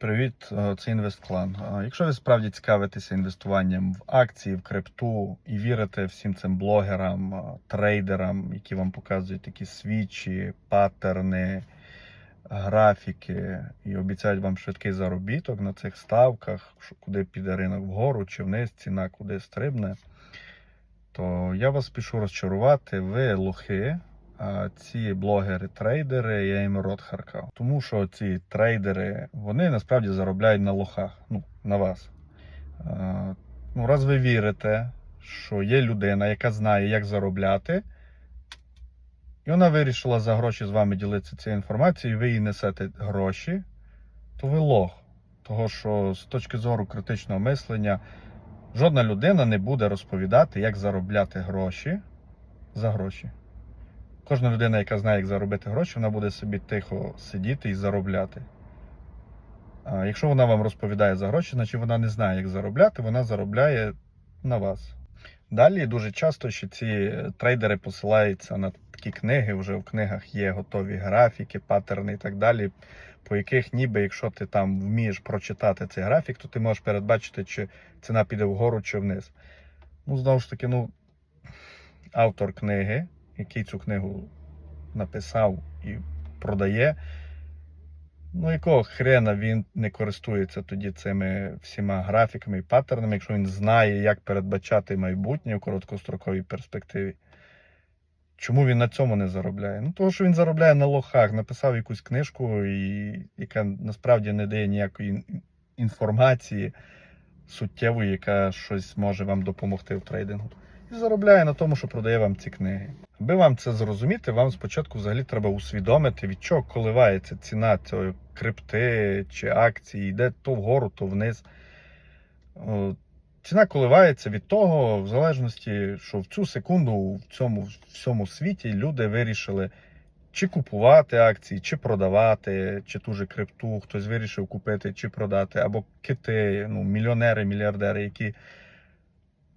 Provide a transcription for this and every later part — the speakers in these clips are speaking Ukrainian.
Привіт, е, це інвестклан. Е, Якщо ви справді цікавитеся інвестуванням в акції, в крипту і вірите всім цим блогерам, е, трейдерам, які вам показують такі свічі, паттерни, графіки і обіцяють вам швидкий заробіток на цих ставках, куди піде ринок вгору чи вниз, ціна куди стрибне, то я вас спішу розчарувати. Ви лохи. Ці блогери-трейдери, я їм рот харкав. Тому що ці трейдери, вони насправді заробляють на лохах, ну, на вас. Ну, раз ви вірите, що є людина, яка знає, як заробляти, і вона вирішила за гроші з вами ділитися цією інформацією, і ви їй несете гроші, то ви лох. Того, що з точки зору критичного мислення, жодна людина не буде розповідати, як заробляти гроші за гроші. Кожна людина, яка знає, як заробити гроші, вона буде собі тихо сидіти і заробляти. А якщо вона вам розповідає за гроші, значить вона не знає, як заробляти, вона заробляє на вас. Далі дуже часто ще ці трейдери посилаються на такі книги, вже в книгах є готові графіки, паттерни і так далі, по яких ніби, якщо ти там вмієш прочитати цей графік, то ти можеш передбачити, чи ціна піде вгору чи вниз. Ну, знову ж таки, ну, автор книги який цю книгу написав і продає. Ну, якого хрена він не користується тоді цими всіма графіками і паттернами, якщо він знає, як передбачати майбутнє в короткостроковій перспективі. Чому він на цьому не заробляє? Ну, того, що він заробляє на лохах, написав якусь книжку, і, яка насправді не дає ніякої інформації суттєвої, яка щось може вам допомогти в трейдингу і заробляє на тому, що продає вам ці книги. Аби вам це зрозуміти, вам спочатку взагалі треба усвідомити, від чого коливається ціна цієї крипти чи акції, йде то вгору, то вниз. Ціна коливається від того, в залежності, що в цю секунду в цьому всьому світі люди вирішили чи купувати акції, чи продавати, чи ту же крипту, хтось вирішив купити чи продати, або кити, ну, мільйонери, мільярдери, які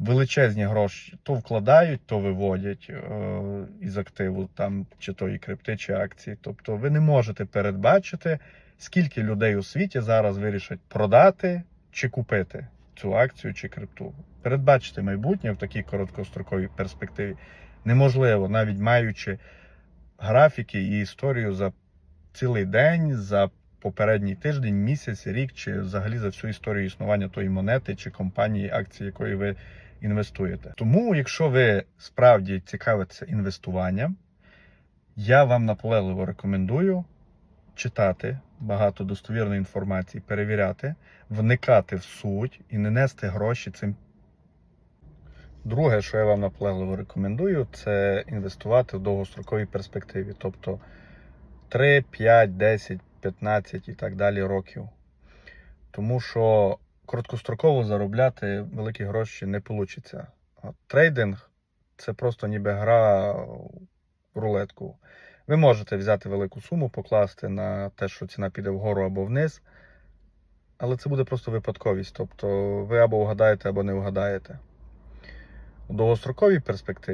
величезні гроші то вкладають, то виводять е, із активу, там чи то і крипти, чи акції. Тобто ви не можете передбачити, скільки людей у світі зараз вирішать продати чи купити цю акцію чи крипту. Передбачити майбутнє в такій короткостроковій перспективі неможливо, навіть маючи графіки і історію за цілий день, за попередній тиждень, місяць, рік, чи взагалі за всю історію існування тої монети чи компанії, акції якої ви інвестуєте. Тому, якщо ви справді цікавитеся інвестуванням, я вам наполегливо рекомендую читати багато достовірної інформації, перевіряти, вникати в суть і не нести гроші цим. Друге, що я вам наполегливо рекомендую, це інвестувати в довгостроковій перспективі, тобто 3, 5, 10, 15 і так далі років. Тому що короткостроково заробляти великі гроші не вийде. Трейдинг це просто ніби гра в рулетку. Ви можете взяти велику суму, покласти на те, що ціна піде вгору або вниз, але це буде просто випадковість. Тобто ви або вгадаєте, або не вгадаєте. У довгостроковій перспективі.